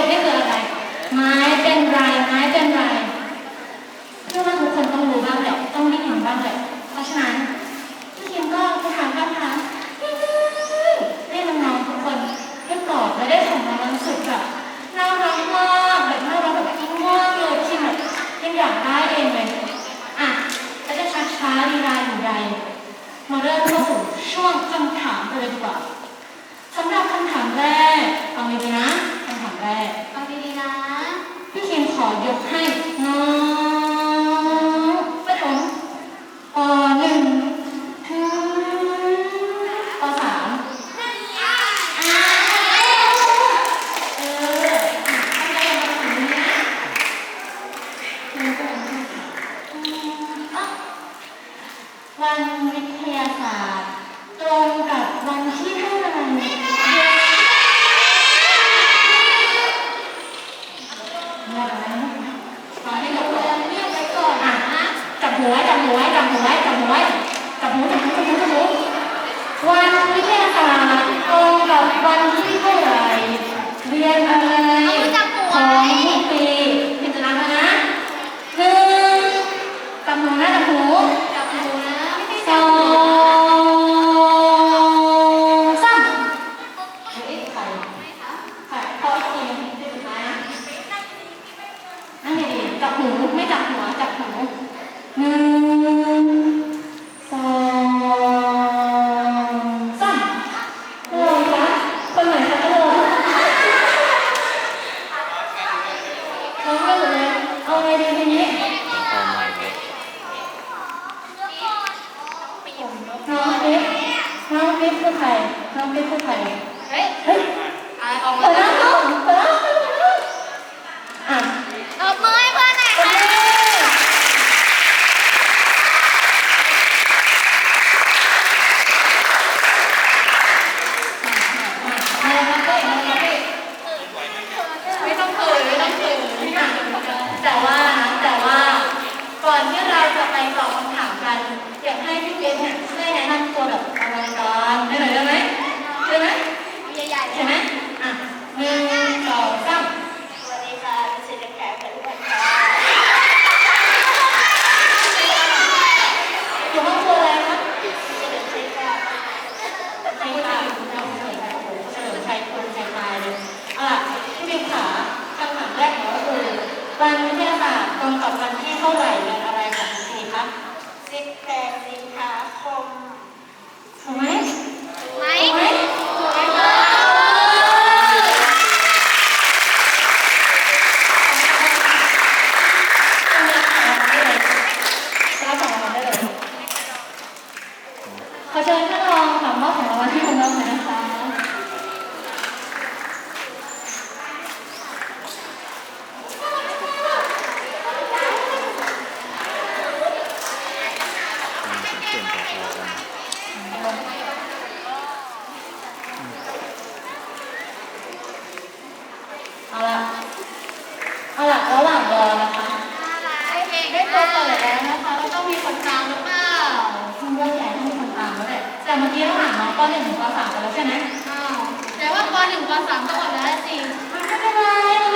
กนี่คืออะไร ไม้เป็นไรไม้เป็นไรเพื่อว่าทุกคนต้องรู้บ้างแหละต้องได้ยินบ้างแหละเพราะฉะนั้นพี่เคียมก็ไปถามคำถามให้น้องๆทุกคนได้ตอบและได้ส่งมามรู้สุดแบบน่ารักมากแบบน่ารักแบบยิ่งมากเลยที่แบบยังอยากได้เองเลยอะแล้วจะช้าช้าดีไรอยู่ใดมาเริ่มเข้าสู่ช่วงคำถามไปเลยดีกว่าสำหรับคำถามแรกเอาไงดีนะ แรกฟังดีๆนะ พี่เคนขอยกให้น้องประถมปหนึ่งถึงปสามอ่าเองใมามวันวิทยาศาสตร์ ตรงกับวันที่เท่าไหร่ ไว้จับหูไว้จับหูไว้จับหูไว้จับหูจับหูจับหูจับหูวันวิทยาศาสตร์ตรงกับวันที่เท่าไหร่เรียนอะไรของทุกปีพิจารณานะหนึ่งจับหูนะจับหูจับหูน that มาสามจังหวัดแล้วจริงไม่เป็นไร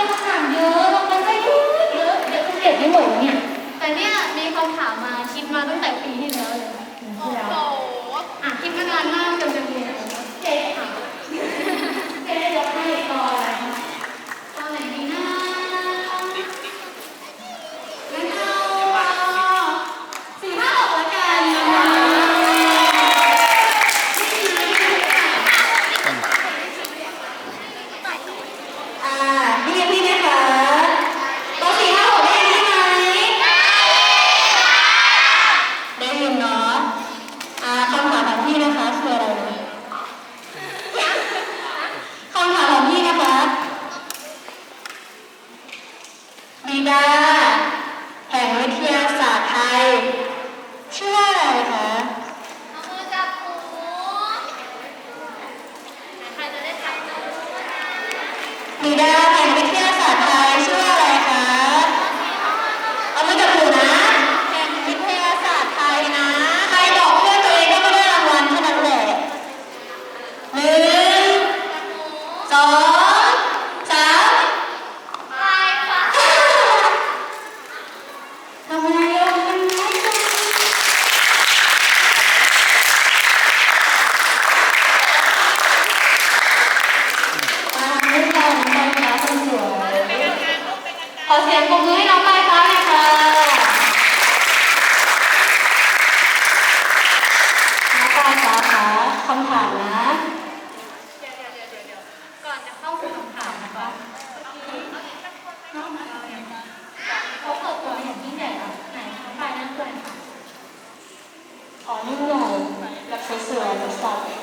And.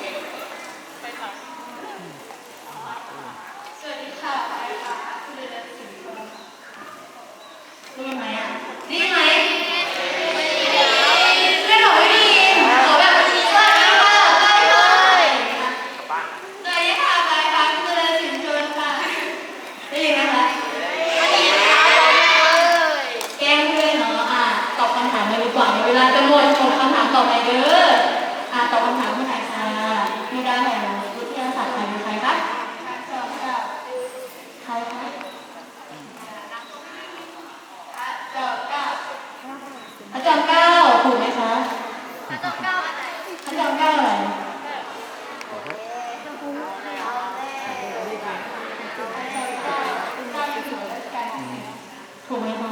ถูกไหมคะ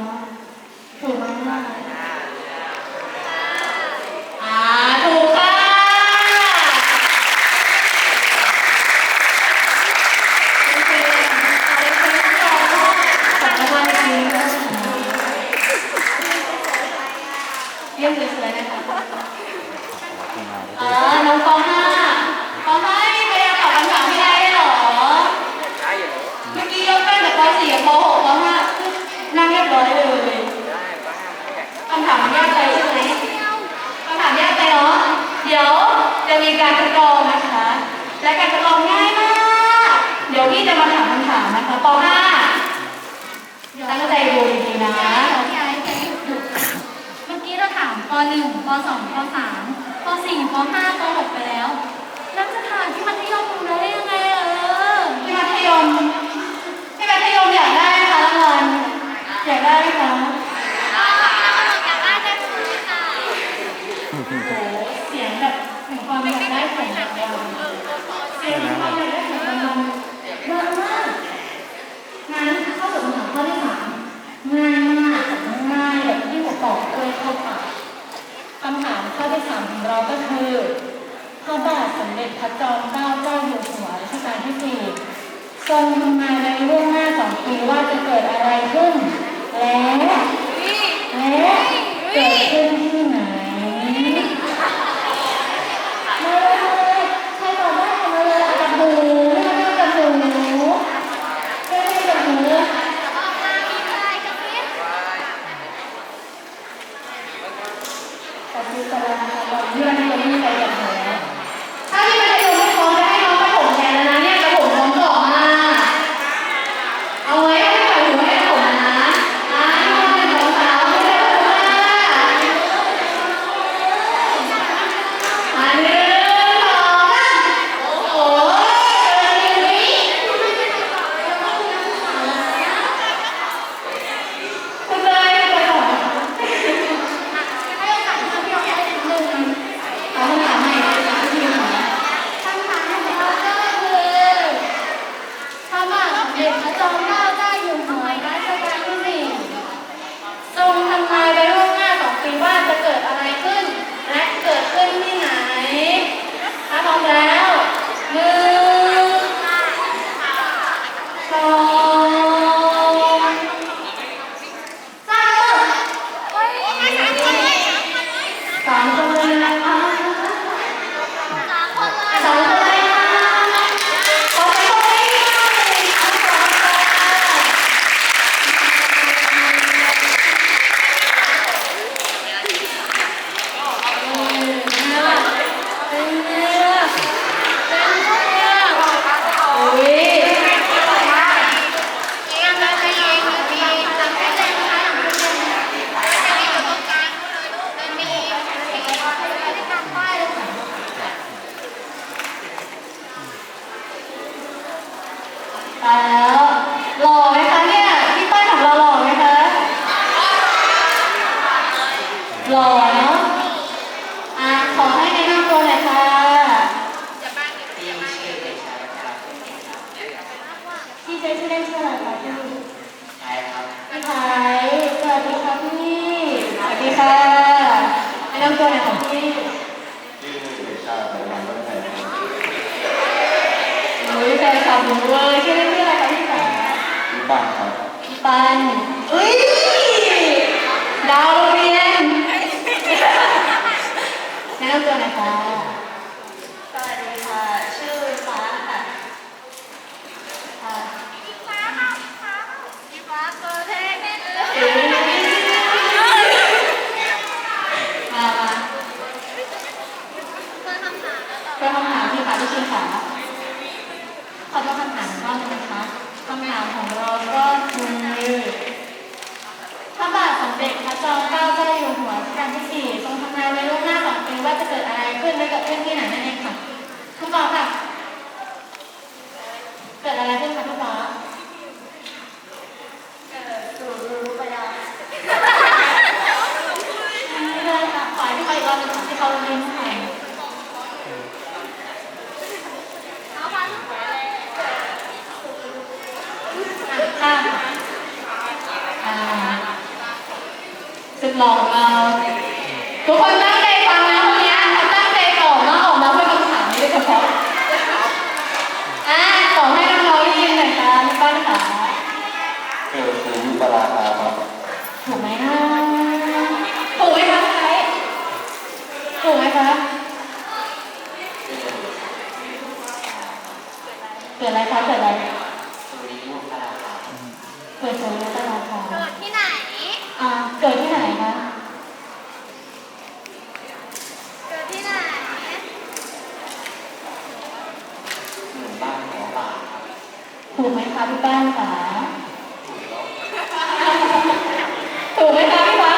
ถูกไหมถูกค่ะ โอเคเอาองสองรอบองรางวันปีนี้ด้วยนะคะเรียกสยนะคะ เออ น้องป .5 ป .5 ไม่พยายามอบคำถามไม่ได้เหรอ เมื่อกี้ยกเป็นแต่ป .4 กับป .6 ป .5 นั่งเรียบร้อยเลยคำถามยากไปใช่ไหมคำถามยากไปเนาะ เดี๋ยวจะมีการทดลองนะคะ และการทดลองง่ายมาก เดี๋ยวพี่จะมาถามคำถามนะคะป .5 ตั้งใจดูดีๆนะ เมื่อกี้เราถามป .1 ป .2 ป .3 ป .4 ป .5 ป .6 ไปแล้วนักวจะถามที่ ทรงทำงานในล่วงหน้าสองปีว่าจะเกิดอะไรขึ้น และและเกิดขึ้นที่ไหน ตัวไหนของพี่ชื่อเด็กชายไพวันต้นไทรโอ้ยแฟนคบหนูเว้ยชื่เล่นชื่ออะไรคะพี่ปันมีบ้านครับปันเอ้ยดาวเรียนแนะนำตัวหน่อยค่ะ อะไรขึ้นคะพี่ฟ้าหนูรู้ไปแล้วไม่ได้ค่ะขอให้พี่ไปก่อนหนึ่งที่เขาเรียน ปลาคาครับถูกไหมนะถูกไหมคะไทยถูกไหมคะเกิดอะไรคะเกิดอะไรเกิดสุริยุปราคาเกิดที่ไหนอ่าเกิดที่ไหนคะเกิดที่ไหนบ้านหอป่าถูกไหมคะพี่แป้งคะ ถูกไหมคะพี่ฟ้า